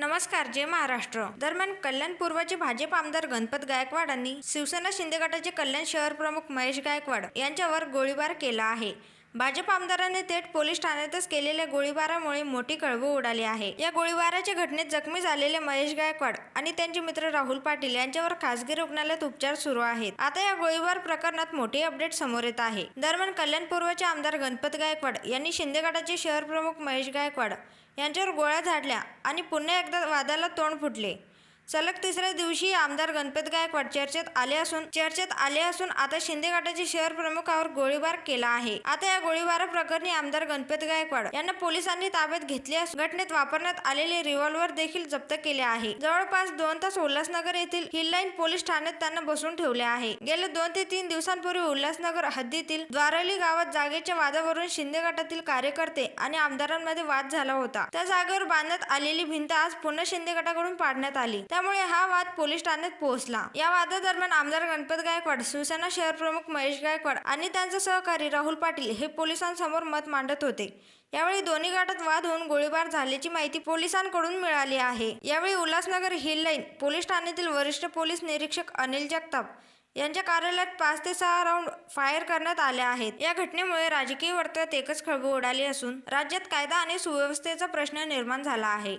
नमस्कार जय महाराष्ट्र. दरम्यान कल्याण पूर्वचे भाजप आमदार गणपत गायकवाडांनी शिवसेना शिंदे गटाचे कल्याण शहर प्रमुख महेश गायकवाड यांच्यावर गोळीबार केला आहे. भाजप आमदारांनी थेट पोलीस ठाण्यातच केलेल्या गोळीबारामुळे मोठी कळवू उडाली आहे. या गोळीबाराच्या घटनेत जखमी झालेले महेश गायकवाड आणि त्यांचे मित्र राहुल पाटील यांच्यावर खासगी रुग्णालयात उपचार सुरू आहेत. आता या गोळीबार प्रकरणात मोठी अपडेट समोर येत आहे. दरम्यान कल्याण पूर्वचे आमदार गणपत गायकवाड यांनी शिंदे गटाचे शहर प्रमुख महेश गायकवाड यांच्यावर गोळ्या झाडल्या आणि पुन्हा एकदा वादाला तोंड फुटले. सलग तिसऱ्या दिवशी आमदार गणपत गायकवाड चर्चेत आले असून चर्चेत आले असून आता शिंदे गटाचे शहर प्रमुखावर गोळीबार केला आहे. आता या गोळीबारा प्रकरणी आमदार गणपत गायकवाड यांना पोलिसांनी ताब्यात घेतले असून घटनेत वापरण्यात आलेले रिव्हॉल्वर देखील जप्त केले आहे. जवळपास दोन तास उल्हासनगर येथील हिललाईन पोलीस ठाण्यात त्यांना बसून ठेवले आहे. गेल्या दोन ते तीन दिवसांपूर्वी उल्हासनगर हद्दीतील द्वारली गावात जागेच्या वादावरून शिंदे गटातील कार्यकर्ते आणि आमदारांमध्ये वाद झाला होता. त्या जागेवर बांधण्यात आलेली भिंत आज पुन्हा शिंदे गटाकडून पाडण्यात आली. त्यामुळे हा वाद पोलीस ठाण्यात पोहोचला. या वादादरम्यान आमदार गणपत गायकवाड शिवसेना शहर प्रमुख महेश गायकवाड आणि त्यांचा सहकारी राहुल पाटील हे पोलिसांसमोर मत मांडत होते. यावेळी दोन्ही गटात वाद होऊन गोळीबार झाल्याची माहिती पोलिसांकडून मिळाली आहे. यावेळी उल्हासनगर हिल लाईन पोलीस ठाण्यातील वरिष्ठ पोलीस निरीक्षक अनिल जगताप यांच्या कार्यालयात पाच ते सहा राऊंड फायर करण्यात आले आहेत. या घटनेमुळे राजकीय वर्तुळात एकच खळबळ उडाली असून राज्यात कायदा आणि सुव्यवस्थेचा प्रश्न निर्माण झाला आहे.